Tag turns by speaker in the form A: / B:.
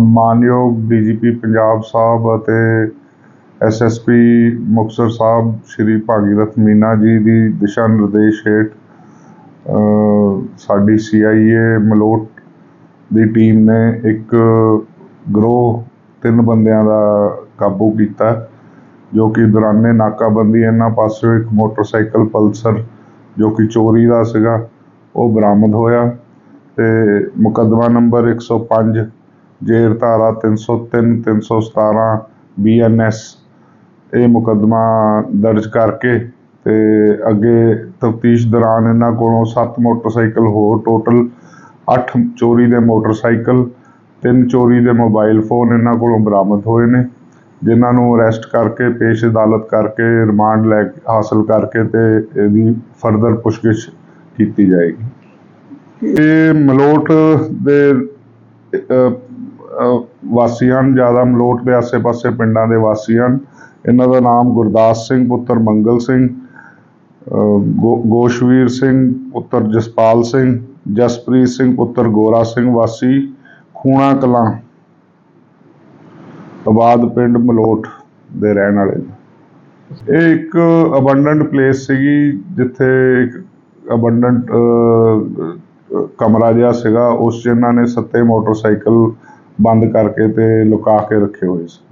A: ਮਾਨਯੋਗ ਡੀਜੀਪੀ ਪੰਜਾਬ ਸਾਹਿਬ ਅਤੇ ਐਸਐਸਪੀ ਮੁਕਤਸਰ ਸਾਹਿਬ ਸ਼੍ਰੀ ਭਾਗੀਰਥ ਮੀਨਾ ਜੀ ਦੀ ਦਿਸ਼ਾ ਨਿਰਦੇਸ਼ ਹੇਠ ਅ, ਸਾਡੀ ਸੀਆਈਏ ਮਲੋਟ ਦੀ ਟੀਮ ਨੇ ਇੱਕ ਗਰੋਹ ਤਿੰਨ ਬੰਦਿਆਂ ਦਾ ਕਾਬੂ ਕੀਤਾ ਜੋ ਕਿ ਦੌਰਾਨੇ ਨਾਕਾਬੰਦੀ ਇਹਨਾਂ ਪਾਸਿਓਂ ਇੱਕ ਮੋਟਰਸਾਈਕਲ ਪਲਸਰ ਜੋ ਕਿ ਚੋਰੀ ਦਾ ਸੀਗਾ ਉਹ ਬਰਾਮਦ ਹੋਇਆ ਤੇ ਮੁਕੱਦਮਾ ਨੰਬਰ 105 ਜੇਰ ਧਾਰਾ 303 317 ਬੀਐਨਐਸ ਇਹ ਮੁਕੱਦਮਾ ਦਰਜ ਕਰਕੇ ਤੇ ਅੱਗੇ ਤਫਤੀਸ਼ ਦੌਰਾਨ ਇਹਨਾਂ ਕੋਲੋਂ 7 ਮੋਟਰਸਾਈਕਲ ਹੋਰ, ਟੋਟਲ 8 ਚੋਰੀ ਦੇ ਮੋਟਰਸਾਈਕਲ, ਤਿੰਨ ਚੋਰੀ ਦੇ ਮੋਬਾਈਲ ਫੋਨ ਇਹਨਾਂ ਕੋਲੋਂ ਬਰਾਮਦ ਹੋਏ ਨੇ, ਜਿਨ੍ਹਾਂ ਨੂੰ ਅਰੈਸਟ ਕਰਕੇ, ਪੇਸ਼ ਅਦਾਲਤ ਕਰਕੇ, ਰਿਮਾਂਡ ਲੈ ਹਾਸਲ ਕਰਕੇ ਤੇ ਇਹਦੀ ਫਰਦਰ ਪੁੱਛਗਿੱਛ ਕੀਤੀ ਜਾਏਗੀ। ਇਹ ਮਲੋਟ ਦੇ ਵਾਸੀ ਹਨ ਜ਼ਿਆਦਾ ਮਲੋਟ ਦੇ ਆਸੇ-ਪਾਸੇ ਪਿੰਡਾਂ ਦੇ ਵਾਸੀ ਹਨ। ਇਹਨਾਂ ਦਾ ਨਾਮ ਗੁਰਦਾਸ ਸਿੰਘ ਪੁੱਤਰ ਮੰਗਲ ਸਿੰਘ ਅ, ਗੋ- ਗੋਸ਼ਵੀਰ ਸਿੰਘ ਪੁੱਤਰ ਜਸਪਾਲ ਸਿੰਘ ਜਸਪ੍ਰੀਤ ਸਿੰਘ ਪੁੱਤਰ ਗੋਰਾ ਸਿੰਘ ਵਾਸੀ ਖੂਣਾ ਕਲਾਂ ਆਬਾਦ ਪਿੰਡ ਮਲੋਟ ਦੇ ਰਹਿਣ ਵਾਲੇ ਨੇ। ਇਹ ਇੱਕ ਅਬੰਡੈਂਟ ਪਲੇਸ ਸੀਗੀ ਜਿੱਥੇ ਇੱਕ ਅਬੰਡੈਂਟ ਕਮਰਾ ਜਿਹਾ ਸੀਗਾ ਉਸ 'ਚ ਇਹਨਾਂ ਨੇ ਸੱਤੇ ਮੋਟਰਸਾਈਕਲ ਬੰਦ ਕਰਕੇ ਤੇ ਲੁਕਾ ਕੇ ਰੱਖੇ ਹੋਏ ਸੀ।